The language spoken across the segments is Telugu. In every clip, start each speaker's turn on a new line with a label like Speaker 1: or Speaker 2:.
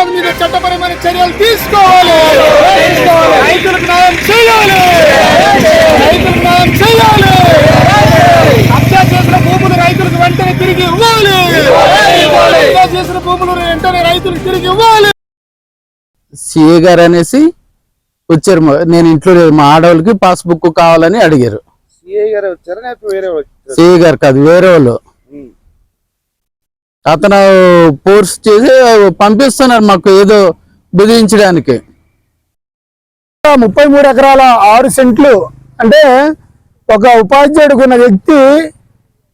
Speaker 1: శ్రీనాథ్ మీద చట్టపరమైన చర్యలు తీసుకోవాలి. రైతులకు న్యాయం చేయాలి. రైతులకు న్యాయం చేయాలి. చేసిన భూములు రైతులకు వెంటనే తిరిగి ఇవ్వాలి. చేసిన భూములు వెంటనే రైతులకు తిరిగి ఇవ్వాలి.
Speaker 2: సిఏ గారు అనేసి వచ్చారు. మా- నేను ఇంట్లో లేను. మా ఆడవాళ్ళకి పాస్బుక్ కావాలని అడిగారు.
Speaker 3: సిఐ గారు వచ్చారా?
Speaker 2: సిఏ గారు కాదు వేరే వాళ్ళు. అతను ఫోర్స్ చేసి పంపిస్తున్నారు మాకు ఏదో బెదిరించడానికి.
Speaker 4: ముప్పై మూడు ఎకరాల ఆరు సెంట్లు అంటే ఒక ఉపాధ్యాయుడికి ఉన్న వ్యక్తి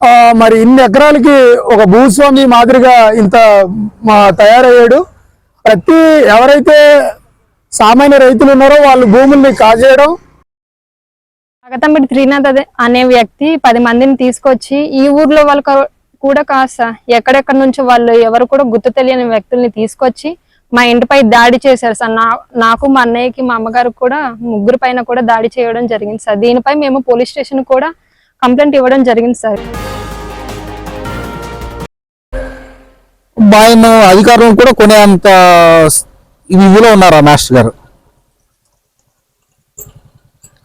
Speaker 4: ఆ, మరి ఇన్ని ఎకరాలకి ఒక భూస్వామి మాదిరిగా ఇంత మా తయారయ్యాడు. ప్రతి ఎవరైతే సామాన్య రైతులు ఉన్నారో వాళ్ళు భూముల్ని కాజేయడం.
Speaker 5: అగతంబడి త్రినాథ్ అదే అనే వ్యక్తి పది మందిని తీసుకొచ్చి ఈ ఊర్లో వాళ్ళ కూడా కాస్త ఎక్కడెక్కడ నుంచో వాళ్ళు ఎవరు కూడా గుర్తు తెలియని వ్యక్తుల్ని తీసుకొచ్చి మా ఇంటిపై దాడి చేశారు సార్. నా నాకు మా అన్నయ్యకి మా అమ్మగారికి కూడా ముగ్గురు పైన కూడా దాడి చేయడం జరిగింది సార్. దీనిపై మేము పోలీస్ స్టేషన్ కూడా కంప్లైంట్ ఇవ్వడం జరిగింది సార్.
Speaker 6: ఆయన అధికారులను కూడా కొనేంత ఇదిలో ఉన్నారు మాస్టర్ గారు?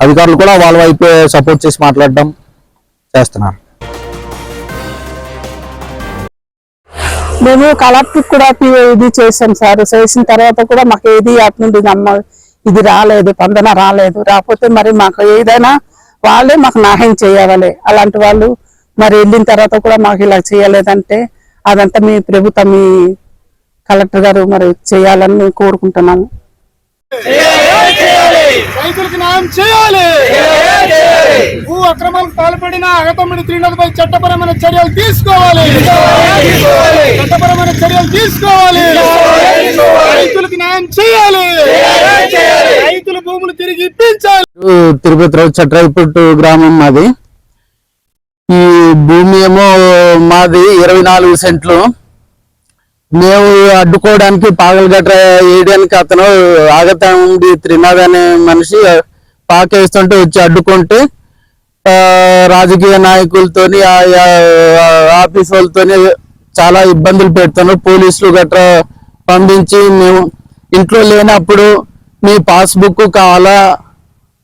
Speaker 6: అధికారులు కూడా వాళ్ళ వైపు సపోర్ట్ చేసి మాట్లాడడం చేస్తున్నారు.
Speaker 7: మేము కలెక్టర్ కూడా పి- ఇది చేసాం సార్. చేసిన తర్వాత కూడా మాకు ఏది అటు నుండి నమ్మ ఇది రాలేదు పందన రాలేదు. రాకపోతే మరి మాకు ఏదైనా వాళ్ళే మాకు న్యాయం చేయాలి. అలాంటి వాళ్ళు మరి వెళ్ళిన తర్వాత కూడా మాకు ఇలా చేయలేదంటే అదంతా మీ ప్రభుత్వం మీ కలెక్టర్ గారు మరి చేయాలని మేము కోరుకుంటున్నాము.
Speaker 1: రైతులకు న్యాయం చేయాలి. భూ అక్రమాలకు పాల్పడిన అగతమ్మిడి శ్రీనాథ్ పై చట్టపరమైన చర్యలు తీసుకోవాలి. చట్టపరమైన చర్యలు తీసుకోవాలి. రైతులకు న్యాయం చేయాలి. రైతుల భూములు తిరిగి ఇప్పించాలి.
Speaker 2: తిరుపతి రావు చట్రాయిపుట్టు గ్రామం మాది. ఈ భూమి ఏమో మాది ఇరవై నాలుగు సెంట్లు. మేము అడ్డుకోవడానికి పాగలగట్ట వేయడానికి అతను ఆగతా ఉండి త్రినాథ్ అనే మనిషి పాకేస్తుంటే వచ్చి అడ్డుకుంటే రాజకీయ నాయకులతోని ఆఫీస్ వాళ్ళతోని చాలా ఇబ్బందులు పెడుతున్నారు. పోలీసులు గట్రా పంపించి మేము ఇంట్లో లేనప్పుడు మీ పాస్బుక్ కావాలా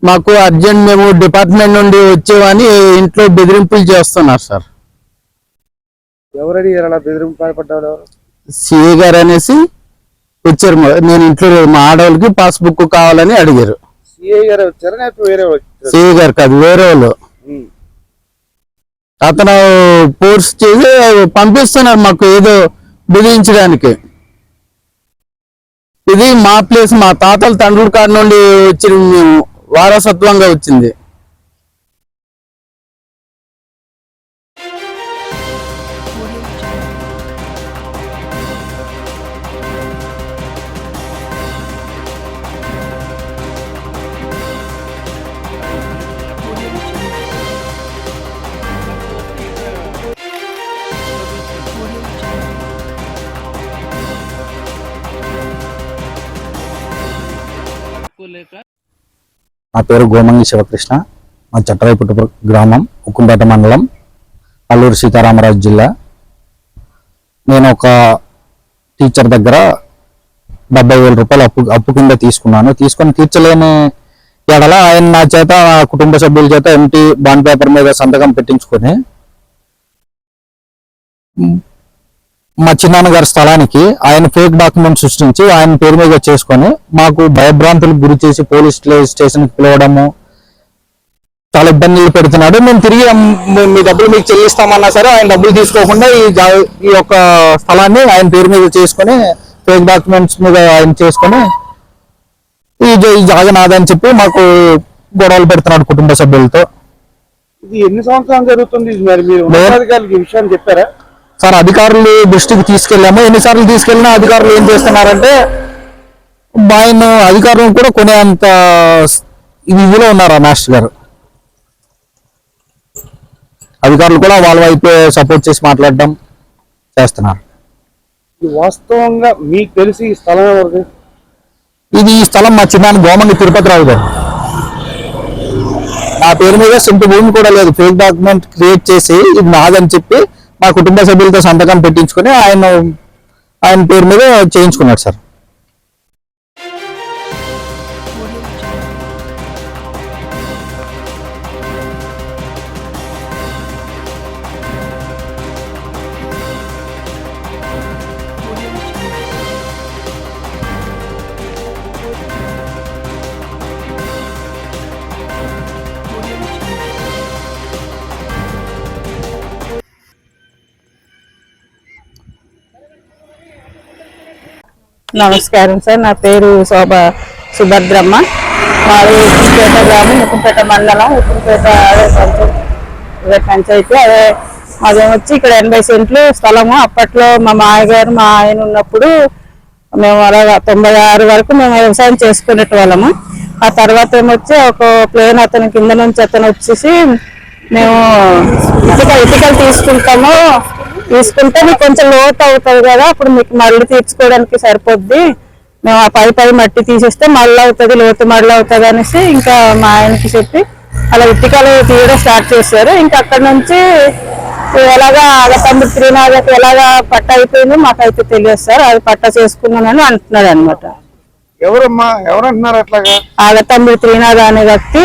Speaker 2: మాకు అర్జెంట్ మేము డిపార్ట్మెంట్ నుండి వచ్చేవని ఇంట్లో బెదిరింపులు చేస్తున్నారు సార్.
Speaker 3: ఎవరు అడిగారు అలా బెదిరింపు
Speaker 2: సిఏ గారు అనేసి వచ్చారు. నేను ఇంట్లో. మా ఆడవాళ్ళకి పాస్బుక్ కావాలని అడిగారు.
Speaker 3: సిఐ గారు వచ్చారా? వేరే
Speaker 2: గారు కాదు వేరే వాళ్ళు. అతను ఫోర్స్ చేసి పంపిస్తున్నారు మాకు ఏదో బెదిరించడానికి ఇది మా ప్లేస్ మా తాతల తండ్రుల కాడ నుండి వచ్చిన మేము వారసత్వంగా వచ్చింది.
Speaker 6: నా పేరు గోమంగి శివకృష్ణ. మా చట్టరాయపుట్టు గ్రామం ఉక్కుంపేట మండలం అల్లూరు సీతారామరాజు జిల్లా. నేను ఒక టీచర్ దగ్గర డెబ్బై వేల రూపాయలు అప్పు అప్పు కింద తీసుకున్నాను. తీసుకొని తీర్చలేని ఎడల ఆయన నా చేత కుటుంబ సభ్యుల చేత ఎంటీ బాండ్ పేపర్ మీద సంతకం పెట్టించుకొని మా చిన్నాన్నగారి స్థలానికి ఆయన ఫేక్ డాక్యుమెంట్ సృష్టించి ఆయన పేరు మీద చేసుకొని మాకు భయభ్రాంతులకు గురి చేసి పోలీస్ స్టేషన్కి పిలవడము చాలా ఇబ్బందులు పెడుతున్నాడు. మేము తిరిగి మీ- డబ్బులు మీకు చెల్లిస్తామన్నా సరే ఆయన డబ్బులు తీసుకోకుండా ఈ ఈ యొక్క స్థలాన్ని ఆయన పేరు మీద చేసుకొని ఫేక్ డాక్యుమెంట్స్ మీద ఆయన చేసుకొని ఈ జ- ఈ జాగా నాదని చెప్పి మాకు గొడవలు పెడుతున్నాడు కుటుంబ సభ్యులతో.
Speaker 3: ఇది ఎన్ని సంవత్సరాలు జరుగుతుంది మరి మీరు ఉన్నతాధికారులకు ఈ విషయాన్ని చెప్పారా?
Speaker 6: సార్ అధికారులు దృష్టికి తీసుకెళ్ళాము? ఎన్నిసార్లు తీసుకెళ్ళినా అధికారులు ఏం చేస్తున్నారంటే ఆయన అధికారులను కూడా కొనేంత ఇదిలో ఉన్నారు ఆ మాస్టర్ గారు? అధికారులు కూడా వాళ్ళ వైపు సపోర్ట్ చేసి మాట్లాడడం చేస్తున్నారు.
Speaker 3: వాస్తవంగా మీకు తెలిసి ఈ స్థలం ఎవరిది?
Speaker 6: ఇది ఈ స్థలం మా చిన్నాన్న గోమంగి తిరుపతిరావు గారు. నా పేరు మీద సొంత భూమి కూడా లేదు. ఫేక్ డాక్యుమెంట్ క్రియేట్ చేసి ఇది నాదని చెప్పి మా కుటుంబ సభ్యులతో సంతకం పెట్టించుకొని ఆయన ఆయన పేరు మీద చేయించుకున్నాడు సార్.
Speaker 7: నమస్కారం సార్. నా పేరు శోభ సుభద్రమ్మ. మాది ఉప్పుపేట గ్రామం ఉప్పుపేట మండలం ఉప్పుపేట అదే పంచాయతీ అదే పంచాయతీ. అదే మాదేమొచ్చి ఇక్కడ ఎనభై సెంట్లు స్థలము. అప్పట్లో మా మాయగారు మా ఆయన ఉన్నప్పుడు మేము అలాగా తొంభై ఆరు వరకు మేము వ్యవసాయం చేసుకునేటి వాళ్ళము. ఆ తర్వాత ఏమొచ్చి ఒక ప్లేన్ అతని కింద నుంచి అతను వచ్చేసి మేము ఇటుక ఇటుకలు తీసుకుంటాము. తీసుకుంటే మీకు కొంచెం లోతు అవుతుంది కదా అప్పుడు మీకు మళ్ళీ తీర్చుకోవడానికి సరిపోద్ది. మేము ఆ పై పై మట్టి తీసేస్తే మళ్ళీ అవుతుంది లోతు మళ్ళీ అవుతుంది అనేసి ఇంకా మా ఆయనకి చెప్పి అలా ఇటుకలు తీయడం స్టార్ట్ చేశారు. ఇంకా అక్కడ నుంచి ఎలాగా ఆగతండ్రి శ్రీనాథకి ఎలాగా పట్ట అయిపోయిందో మాకైతే తెలియదు సార్. అది పట్ట చేసుకున్నానని అంటున్నాడు అనమాట
Speaker 3: ఎవరమ్మా? ఎవరంటున్నారు అట్లాగా?
Speaker 7: ఆగతండ్రి శ్రీనాథ్ అనే వ్యక్తి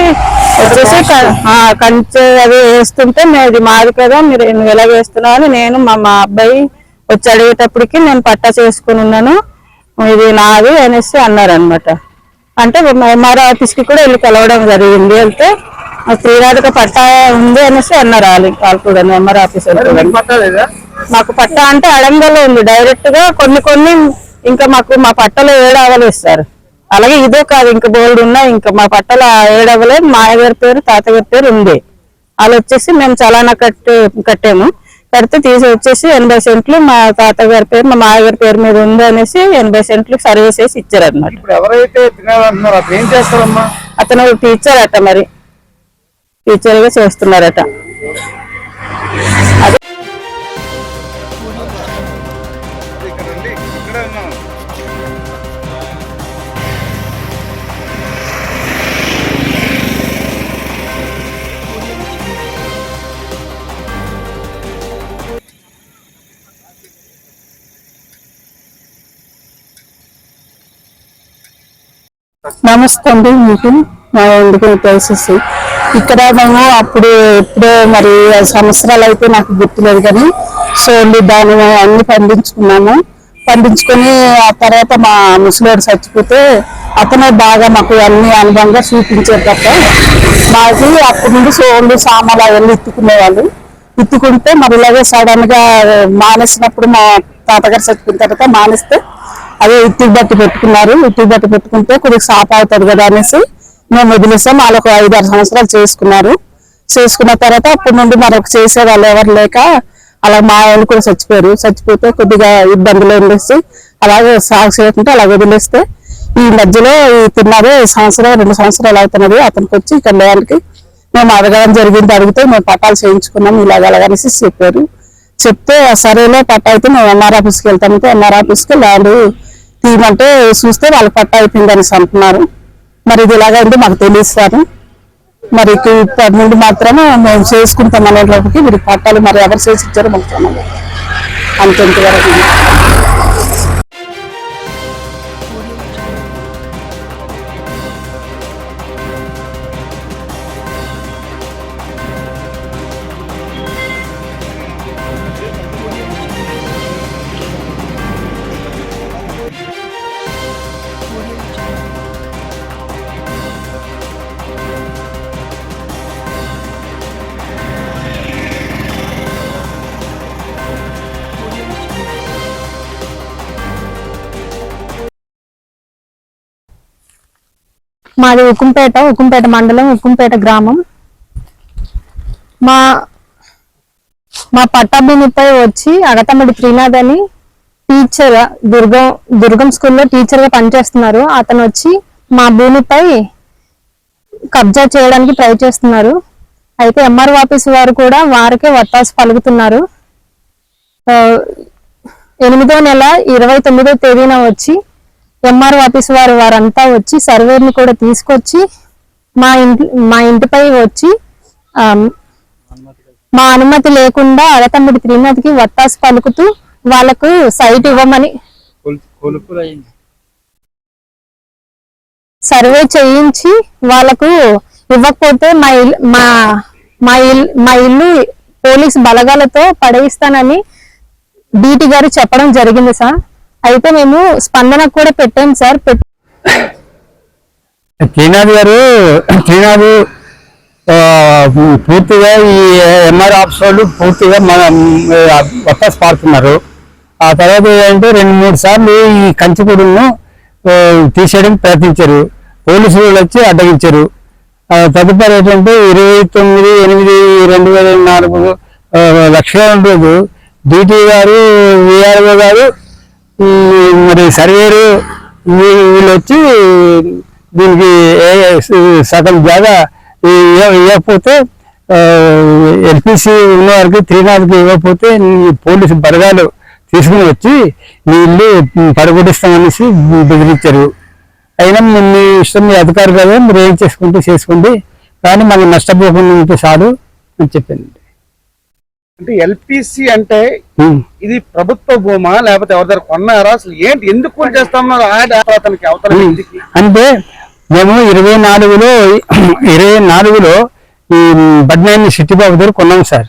Speaker 7: వచ్చేసి క- ఆ, కంచె అది వేస్తుంటే "మే- ఇది మాది కదా మీరు నువ్వు ఎలా వేస్తున్నావు అని నేను మా మా అబ్బాయి వచ్చి అడిగేటప్పటికి నేను పట్టా చేసుకుని ఉన్నాను. ఇది నాది అనేసి అన్నారు అనమాట అంటే ఎంఆర్ఓ ఆఫీస్కి కూడా వెళ్ళి కలవడం జరిగింది వెళ్తే "ఆ, శ్రీనాథ్కి పట్టా ఉంది అనేసి అన్నారు వాళ్ళు వాళ్ళు కూడా ఎంఆర్ఓ ఆఫీస్ మాకు పట్టా అంటే అడంగల్లో ఉంది డైరెక్ట్గా కొన్ని కొన్ని ఇంకా మాకు మా పట్టలో ఏడవలు ఇస్తారు. అలాగే ఇదే కాదు ఇంకా బోల్డ్ ఉన్నాయి ఇంకా మా పట్టలో ఏడవలే మా గారి పేరు తాతగారి పేరు ఉంది వాళ్ళు వచ్చేసి మేము చలానా కట్టి కట్టాము. కడితే తీసి వచ్చేసి ఎనభై సెంట్లు మా తాతగారి పేరు మా మాయగారి పేరు మీద ఉంది అనేసి ఎనభై సెంట్లు సర్వీస్ చేసి ఇచ్చారు అనమాట
Speaker 3: అతను
Speaker 7: టీచర్ అట మరి. టీచర్గా చేస్తున్నారట. నమస్తే అండి మీకు మా ఎందుకు తెలిసేసి. ఇక్కడ మేము అప్పుడు ఎప్పుడో మరి సంవత్సరాలు అయితే నాకు గుర్తులేదు కానీ సోళ్ళు దాని అన్ని పండించుకున్నాము. పండించుకొని ఆ తర్వాత మా ముసలివాడు చచ్చిపోతే అతనే బాగా మాకు అన్ని అనుభవంగా చూపించారు తప్ప మాకు అప్పటి నుండి సోళ్ళు సామాన్లు అవన్నీ ఎత్తుకునేవాళ్ళు ఎత్తుకుంటే మరి ఇలాగే సడన్గా మానేసినప్పుడు మా తాతగారు చచ్చిపోయిన తర్వాత మానేస్తే అదే ఇటుకు బట్టి పెట్టుకున్నారు. ఇటుకు బట్టి పెట్టుకుంటే కొద్దిగా సాప్ అవుతుంది కదా అనేసి మేము వదిలేసాం. వాళ్ళు ఒక ఐదు ఆరు సంవత్సరాలు చేసుకున్నారు. చేసుకున్న తర్వాత అప్పటి నుండి మరొక చేసే వాళ్ళు ఎవరు లేక అలా మా వాళ్ళు కూడా చచ్చిపోయారు. చచ్చిపోతే కొద్దిగా ఇబ్బందులు ఉండేసి అలాగే సాగు చేయకుండా అలా వదిలేస్తే ఈ మధ్యలో ఈ తిన్నారు. సంవత్సరం రెండు సంవత్సరాలు అవుతున్నది. అతనికి వచ్చి ఇక్కడ లేడానికి మేము అడగడం జరిగింది. అడిగితే మేము పట్టాలు చేయించుకున్నాం. ఇలాగ అలాగనేసి చెప్పారు. చెప్తే సరేలే పట్ట అయితే మేము ఎన్ఆర్ ఆఫీస్కి వెళ్తామంటే ఎన్ఆర్ ఆఫీస్కి ల్యాండ్ తీయమంటే చూస్తే వాళ్ళు పట్ట అయిపోయిందని అంటున్నారు. మరి ఇది ఇలాగైంది మాకు తెలియదు సార్. మరి ఇప్పటి నుండి మాత్రం మేము చేసుకుంటాం అనేటప్పటికి మీరు పట్టాలు మరి ఎవరు చేసి ఇచ్చారో మాకు తెలియదు
Speaker 5: మాది ఉక్కుంపేట ఉక్కుంపేట మండలం ఉక్కుంపేట గ్రామం. మా మా పట్టాభూమిపై వచ్చి అగతమ్మడి శ్రీనాథ్ అని టీచర్ దుర్గం దుర్గం స్కూల్లో టీచర్గా పనిచేస్తున్నారు. అతను వచ్చి మా భూమిపై కబ్జా చేయడానికి ట్రై చేస్తున్నారు అయితే ఎంఆర్ఓ ఆఫీస్ వారు కూడా వారికే వత్తాసు పలుకుతున్నారు. ఎనిమిదో నెల ఇరవై తొమ్మిదో తేదీన వచ్చి ఎంఆర్ఓ ఆఫీస్ వారు వారంతా వచ్చి సర్వేని కూడా తీసుకొచ్చి మా ఇంటి మా ఇంటిపై వచ్చి మా అనుమతి లేకుండా అడతమ్ముడి త్రిమతికి వత్తాసు పలుకుతూ వాళ్ళకు సైట్ ఇవ్వమని సర్వే చేయించి వాళ్ళకు ఇవ్వకపోతే మా ఇల్- మా మా ఇల్- మా ఇల్లు పోలీస్ బలగాలతో పడేయిస్తానని డీటీ గారు చెప్పడం జరిగింది సార్. అయితే మేము స్పందన కూడా పెట్టాం సార్.
Speaker 8: శ్రీనాథ్ గారు శ్రీనాథ్ పూర్తిగా ఈ ఎంఆర్ ఆఫీస్ వాళ్ళు పూర్తిగా మన వత్తాస్ పాడుతున్నారు ఆ తర్వాత ఏంటంటే రెండు మూడు సార్లు ఈ కంచిపూడును తీసేయడానికి ప్రయత్నించారు. పోలీసు వాళ్ళు వచ్చి అడ్డగించారు. తదుపరి ఏంటంటే ఇరవై తొమ్మిది ఎనిమిది రెండు వేల నాలుగు ఆ, లక్షల రోజు డిటి గారు విఆర్ఓ గారు మరి సర్వేరు వీళ్ళు వచ్చి దీనికి ఏ- సగం జాగా ఇవ్వకపోతే ఎల్పిసి ఉన్న వారికి నాలుగు ఇవ్వకపోతే పోలీసు బరగాలు తీసుకుని వచ్చి మీ ఇల్లు పడగొట్టిస్తామనేసి బెదిరించారు. అయినా మీ ఇష్టం మీ అధికారు కదా మీరు ఏం చేసుకుంటే చేసుకోండి. కానీ మనం నష్టపోకుండా ఉంటే చాలు అని చెప్పింది
Speaker 3: అంటే ఎల్పిసి అంటే. ఇది ప్రభుత్వ భూమా? లేకపోతే ఎవరి దగ్గర కొన్నారా? అసలు ఏంటి? ఎందుకు కొని చేస్తామన్నారు ఆడ అతనికి అవతల
Speaker 8: అంటే మేము ఇరవై నాలుగులో ఇరవై నాలుగులో ఈ బడ్నాయిని సిట్టిబాబు దగ్గర కొన్నాం సార్.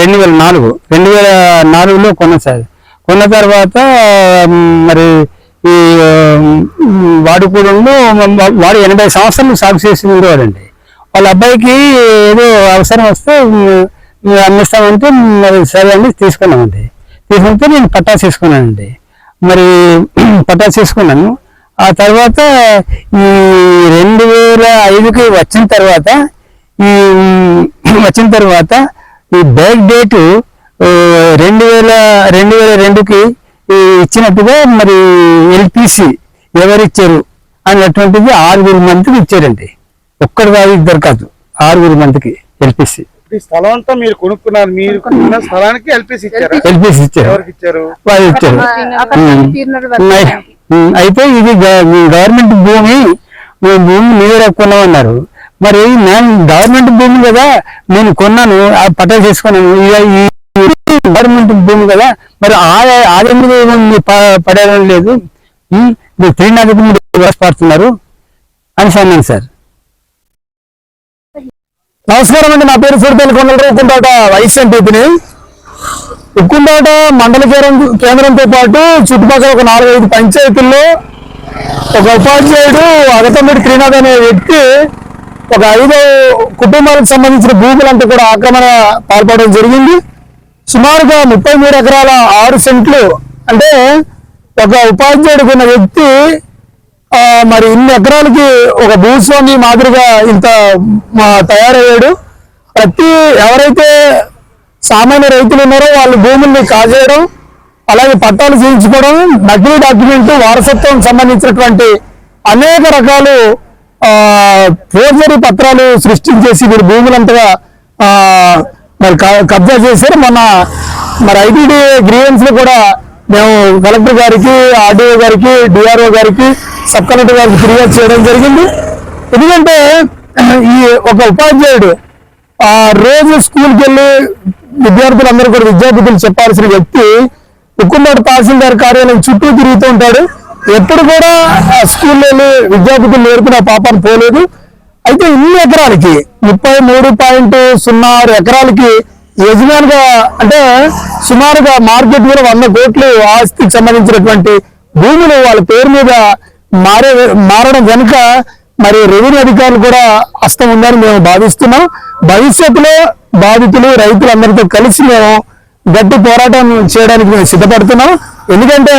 Speaker 8: రెండు వేల నాలుగు. రెండు వేల నాలుగులో కొన్నాం సార్. కొన్న తర్వాత మరి ఈ మ్, వాడు కూడా వాడు ఎనభై సంవత్సరాలు సాగు చేసి ఉండేవాడండి. వాళ్ళ అబ్బాయికి ఏదో అవసరం వస్తే మ్, అమ్మిస్తామంటే మరి సరే అండి తీసుకున్నామండి. తీసుకుంటే నేను పట్టా తీసుకున్నానండి మరి పట్టా తీసుకున్నాను ఆ తర్వాత ఈ రెండు వేల ఐదుకి వచ్చిన తర్వాత ఈ వచ్చిన తర్వాత ఈ బ్యాక్ డేటు రెండు వేల రెండు వేల రెండుకి ఇచ్చినట్టుగా మరి ఎల్పిసి ఎవరిచ్చారు అన్నటువంటిది ఆరుగురు మందికి ఇచ్చారండి. ఒక్కరు కాదు ఇద్దరు కాదు ఆరుగురు మందికి ఎల్పిసి.
Speaker 3: ఈ స్థలం అంతా మీరు కొనుక్కున్నారు మీరు కొనుక్కున్న స్థలానికి ఎల్పిసి ఇచ్చారా?
Speaker 8: ఎల్పిసి ఇచ్చారు.
Speaker 3: ఎవరికి ఇచ్చారు?
Speaker 8: వాళ్ళు ఇచ్చారు. ఉమ్. ఉమ్, అయితే ఇది గ- గవర్నమెంట్ భూమి మేము భూమి మీరే కొన్నామన్నారు. మరి నేను గవర్నమెంట్ భూమి కదా నేను కొన్నాను ఆ పట్టా చేసుకున్నాను. ఇక ఈ గవర్నమెంట్ భూమి కదా మరి ఆ- ఆదెందుకు మీరు ప- పడేయడం లేదు. ఉమ్, మీరు త్రీనాథ్ మీరు పడుతున్నారు అని అన్నాను సార్.
Speaker 4: నమస్కారం అండి. నా పేరు సుడిపల్లి కొండలరావు. ఉక్కుంటాట వైస్ ఎంపీని ఉక్కుంటాట మండల కేంద్రం కేంద్రంతో పాటు చుట్టుపక్కల ఒక నాలుగైదు పంచాయతీల్లో ఒక ఉపాధ్యాయుడు అగతమ్మడి శ్రీనాథ్ అనే వ్యక్తి ఒక ఐదు కుటుంబాలకు సంబంధించిన భూములంతా కూడా ఆక్రమణ పాల్పడడం జరిగింది. సుమారుగా ముప్పై మూడు ఎకరాల ఆరు సెంట్లు అంటే ఒక ఉపాధ్యాయుడు ఉన్న వ్యక్తి మరి ఇన్ని ఎకరాలకి ఒక భూస్వామి మాదిరిగా ఇంత తయారయ్యాడు. ప్రతి ఎవరైతే సామాన్య రైతులు ఉన్నారో వాళ్ళ భూముల్ని కాజేయడం అలాగే పట్టాలు చేయించుకోవడం నకిలీ డాక్యుమెంట్ వారసత్వం సంబంధించినటువంటి అనేక రకాలు ఫోర్జరీ పత్రాలు సృష్టించేసి వీరి భూములంతగా మరి కబ్జా చేశారు. మన మరి ఐటీడీ గ్రీవెన్స్లో కూడా మేము కలెక్టర్ గారికి ఆర్డీఓ గారికి డిఆర్ఓ గారికి సబ్ కలెక్టర్ గారికి ఫిర్యాదు చేయడం జరిగింది. ఎందుకంటే ఈ ఒక ఉపాధ్యాయుడు ఆ రోజు స్కూల్కి వెళ్ళి విద్యార్థులందరూ కూడా విద్యార్థులు చెప్పాల్సిన వ్యక్తి ఉక్కుమాడు తహసీల్దార్ కార్యాలయం చుట్టూ తిరుగుతూ ఉంటాడు. ఎప్పుడు కూడా ఆ స్కూల్లో వెళ్ళి విద్యార్థులు నేర్పిన పాపాన్ని పోలేదు. అయితే ఇన్ని ఎకరాలకి ముప్పై మూడు పాయింట్ సున్నా ఆరు ఎకరాలకి యజమానిగా అంటే సుమారుగా మార్కెట్ మీద వంద కోట్లు ఆస్తికి సంబంధించినటువంటి భూములు వాళ్ళ పేరు మీద మారే మారడం కనుక మరి రెవెన్యూ అధికారులు కూడా హస్తం ఉందని మేము భావిస్తున్నాం. భవిష్యత్తులో బాధితులు రైతులందరితో కలిసి మేము గట్టి పోరాటం చేయడానికి మేము సిద్ధపడుతున్నాం. ఎందుకంటే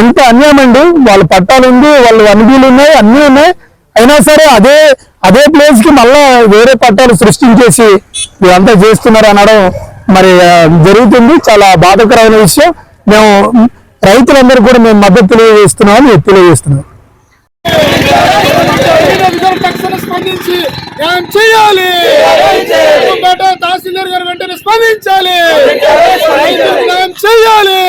Speaker 4: ఎంత అన్యాయం అండి వాళ్ళ పట్టాలు ఉంది వాళ్ళ వనరులు ఉన్నాయి అన్నీ ఉన్నాయి. అయినా సరే అదే అదే ప్లేస్కి మళ్ళా వేరే పట్టాలు సృష్టించేసి ఇదంతా చేస్తున్నారు అనడం మరి జరుగుతుంది. చాలా బాధాకరమైన విషయం. మేము రైతులందరూ కూడా మేము మద్దతు తెలియజేస్తున్నామని తెలియజేస్తున్నాం.
Speaker 1: స్పందించి న్యాయం చేయాలి తహసీల్దార్ గారు వెంటనే స్పందించాలి. రైతులకు న్యాయం చేయాలి.